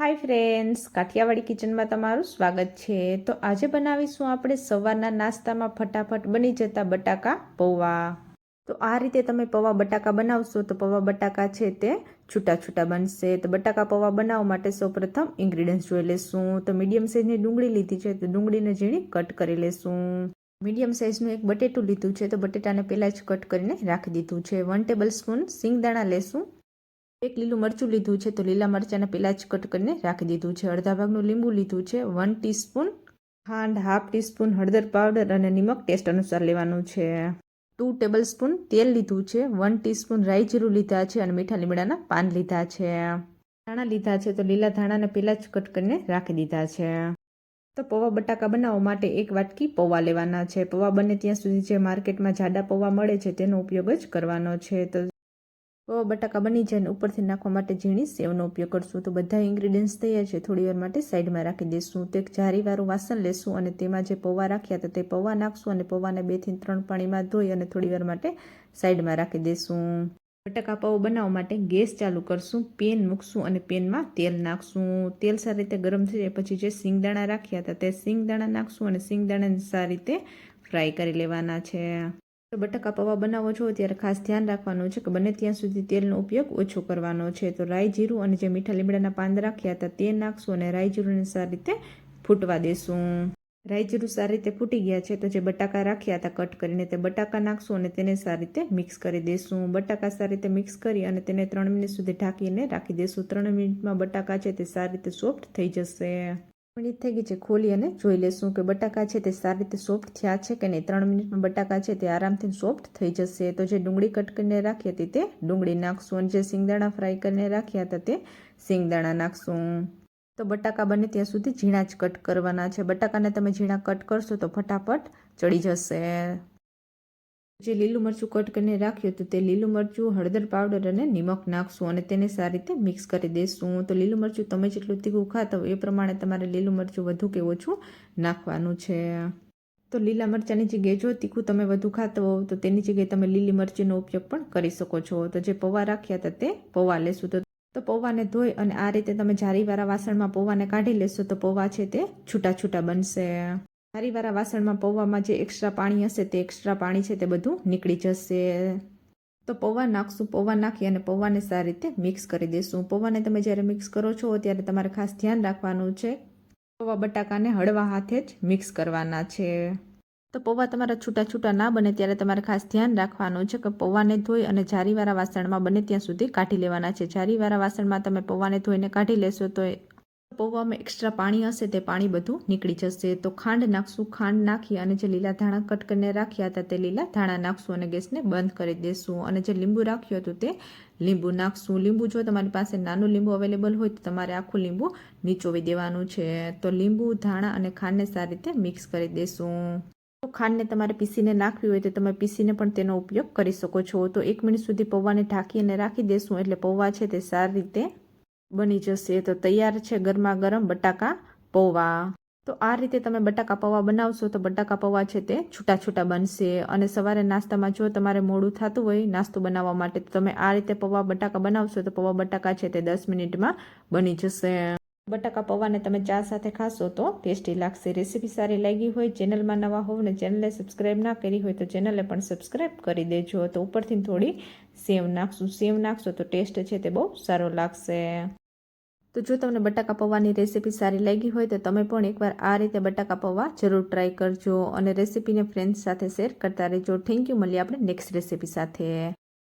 Hi friends, Kathiawadi કિચનમાં તમારું સ્વાગત છે. તો આજે બનાવીશું આપણે સવારના નાસ્તામાં ફટાફટ બની જતા બટાકા પૌવા. તો આ રીતે તમે પૌવા બટાકા બનાવશો તો પૌવા બટાકા છે તે છૂટા છૂટા બનશે. તો બટાકા પૌવા બનાવવા માટે સૌપ્રથમ ઇન્ગ્રીડિયન્ટ્સ જોઈ લેશું. તો મીડિયમ સાઇઝની ડુંગળી લીધી છે તો ડુંગળીને ઝીણી કટ કરી લેશું. મીડિયમ સાઇઝનું એક બટેટું લીધું છે તો બટેટાને પહેલાં જ કટ કરીને રાખી દીધું છે. વન ટેબલ સ્પૂન સિંગદાણા લેશું. એક લીલું મરચું લીધું છે તો લીલા મરચાંને પહેલાં જ કટ કરીને રાખી દીધું છે. અડધા ભાગનું લીંબુ લીધું છે. વન ટીસ્પૂન ખાંડ હાફ ટીસ્પૂન હળદર પાવડર અને નિમક ટેસ્ટ અનુસાર લેવાનું છે. ટુ ટેબલ સ્પૂન તેલ લીધું છે. વન ટીસ્પૂન રાઈ જીરું લીધા છે અને મીઠા લીમડાના પાન લીધા છે. ધાણા લીધા છે તો લીલા ધાણાને પહેલાં જ કટ કરીને રાખી દીધા છે. તો પૌવા બટાકા બનાવવા માટે એક વાટકી પૌવા લેવાના છે. પૌવા બને ત્યાં સુધી જે માર્કેટમાં જાડા પૌવા મળે છે તેનો ઉપયોગ જ કરવાનો છે. તો પૌવા બટાકા બની જાય ને ઉપરથી નાખવા માટે ઝીણી સેવનો ઉપયોગ કરશું. તો બધા ઇન્ગ્રીડિયન્ટ્સ તૈયાર છે. થોડી વાર માટે સાઈડમાં રાખી દઈશું. તો એક જારીવાળું વાસણ લેશું અને તેમાં જે પૌવા રાખ્યા હતા તે પૌવા નાખશું અને પૌવાને બેથી ત્રણ પાણીમાં ધોઈ અને થોડી વાર માટે સાઈડમાં રાખી દઈશું. બટાકા પૌવા બનાવવા માટે ગેસ ચાલુ કરશું, પેન મૂકશું અને પેનમાં તેલ નાખશું. તેલ સારી રીતે ગરમ થઈ જાય પછી જે સિંગદાણા રાખ્યા હતા તે સિંગદાણા નાખશું અને સિંગદાણાને સારી રીતે ફ્રાય કરી લેવાના છે. તો બટાકા પૌવા બનાવો છો, ત્યારે ખાસ ધ્યાન રાખવાનું છે કે બને ત્યાં સુધી તેલનો ઉપયોગ ઓછો કરવાનો છે. તો રાઈ જીરું અને જે મીઠા લીમડાના પાન રાખ્યા હતા તે નાખશું અને રાઈ જીરુંને સારી રીતે ફૂટવા દેશું. રાઈ જીરું સારી રીતે ફૂટી ગયા છે તો જે બટાકા રાખ્યા હતા કટ કરીને તે બટાકા નાખશું અને તેને સારી રીતે મિક્સ કરી દેશું. બટાકા સારી રીતે મિક્સ કરી અને તેને ત્રણ મિનિટ સુધી ઢાંકીને રાખી દઈશું ત્રણ મિનિટમાં બટાકા છે તે સારી રીતે સોફ્ટ થઈ જશે. મિનિટ થઈ ગઈ છે, ખોલી અને જોઈ લેશું કે બટાકા છે તે સારી રીતે સોફ્ટ થયા છે કે નહીં? ત્રણ મિનિટમાં બટાકા છે તે આરામથી સોફ્ટ થઈ જશે. તો જે ડુંગળી કટ કરીને રાખી હતી તે ડુંગળી નાખશું અને જે સિંગદાણા ફ્રાય કરીને રાખ્યા હતા તે સિંગદાણા નાખશું. તો બટાકા બને ત્યાં સુધી ઝીણા જ કટ કરવાના છે. બટાકાને તમે ઝીણા કટ કરશો તો ફટાફટ ચડી જશે. જે લીલું મરચું કટ કરીને રાખ્યું હતું તે લીલું મરચું, હળદર પાવડર અને નિમક નાખશું અને તેને સારી રીતે મિક્સ કરી દઈશું તો લીલું મરચું તમે જેટલું તીખું ખાતા હોય એ પ્રમાણે તમારે લીલું મરચું વધુ કે ઓછું નાખવાનું છે. તો લીલા મરચાંની જગ્યાએ જો તીખું તમે વધુ ખાતા હોવ તો તેની જગ્યાએ તમે લીલી મરચીનો ઉપયોગ પણ કરી શકો છો. તો જે પૌવા રાખ્યા હતા તે પૌવા લેશું. તો તો પૌવાને ધોઈ અને આ રીતે તમે જારીવાળા વાસણમાં પૌવાને કાઢી લેશો તો પૌવા છે તે છૂટા છૂટા બનશે. જારીવાળા વાસણમાં પૌવામાં જે એક્સ્ટ્રા પાણી હશે તે એક્સ્ટ્રા પાણી છે તે બધું નીકળી જશે. તો પૌવા નાખશું, પૌવા નાખી અને પૌવાને સારી રીતે મિક્સ કરી દઈશું પૌવાને તમે જ્યારે મિક્સ કરો છો ત્યારે તમારે ખાસ ધ્યાન રાખવાનું છે. પૌવા બટાકાને હળવા હાથે જ મિક્સ કરવાના છે. તો પૌવા તમારા છૂટા છૂટા ના બને ત્યારે તમારે ખાસ ધ્યાન રાખવાનું છે કે પૌવાને ધોઈ અને જારીવાળા વાસણમાં બને ત્યાં સુધી કાઢી લેવાના છે. જારીવાળા વાસણમાં તમે પૌવાને ધોઈને કાઢી લેશો તો પૌવામાં એક્સ્ટ્રા પાણી હશે તે પાણી બધું નીકળી જશે. તો ખાંડ નાખશું, ખાંડ નાખી અને જે લીલા ધાણા કટ કરીને રાખ્યા હતા તે લીલા ધાણા નાખશું અને ગેસને બંધ કરી દેશું. અને જે લીંબુ રાખ્યું હતું તે લીંબુ નાખશું. લીંબુ જો તમારી પાસે નાનું લીંબુ અવેલેબલ હોય તો તમારે આખું લીંબુ નીચોવી દેવાનું છે. તો લીંબુ, ધાણા અને ખાંડને સારી રીતે મિક્સ કરી દેશું. ખાંડને તમારે પીસીને નાખવી હોય તો તમે પીસીને પણ તેનો ઉપયોગ કરી શકો છો. તો એક મિનિટ સુધી પૌવાને ઢાંકીને રાખી દેશું. એટલે પૌવા છે તે સારી રીતે બની જશે. તો તૈયાર છે ગરમા ગરમ બટાકા પૌવા. તો આ રીતે તમે બટાકા પૌવા બનાવશો તો બટાકા પૌવા છે તે છૂટા છૂટા બનશે. અને સવારે નાસ્તામાં જો તમારે મોડું થતું હોય નાસ્તો બનાવવા માટે તો તમે આ રીતે પૌવા બટાકા બનાવશો તો પૌવા બટાકા છે તે દસ મિનિટમાં બની જશે. બટાકા પૌવાને તમે ચા સાથે ખાશો તો ટેસ્ટી લાગશે. રેસીપી સારી લાગી હોય, ચેનલમાં નવા હોવ ને ચેનલે સબસ્ક્રાઈબ ના કરી હોય તો ચેનલે પણ સબસ્ક્રાઈબ કરી દેજો. તો ઉપરથી થોડી સેવ નાખશું. સેવ નાખશો તો ટેસ્ટ છે તે બહુ સારો લાગશે. તો જો તમને બટાકા પૌવાની રેસીપી સારી લાગી હોય તો તમે પણ એકવાર આ રીતે બટાકા પૌવા જરૂર ટ્રાય કરજો અને રેસીપીને ફ્રેન્ડ્સ સાથે શેર કરતા રહેજો. થેન્ક યુ મળીએ આપણે નેક્સ્ટ રેસીપી સાથે.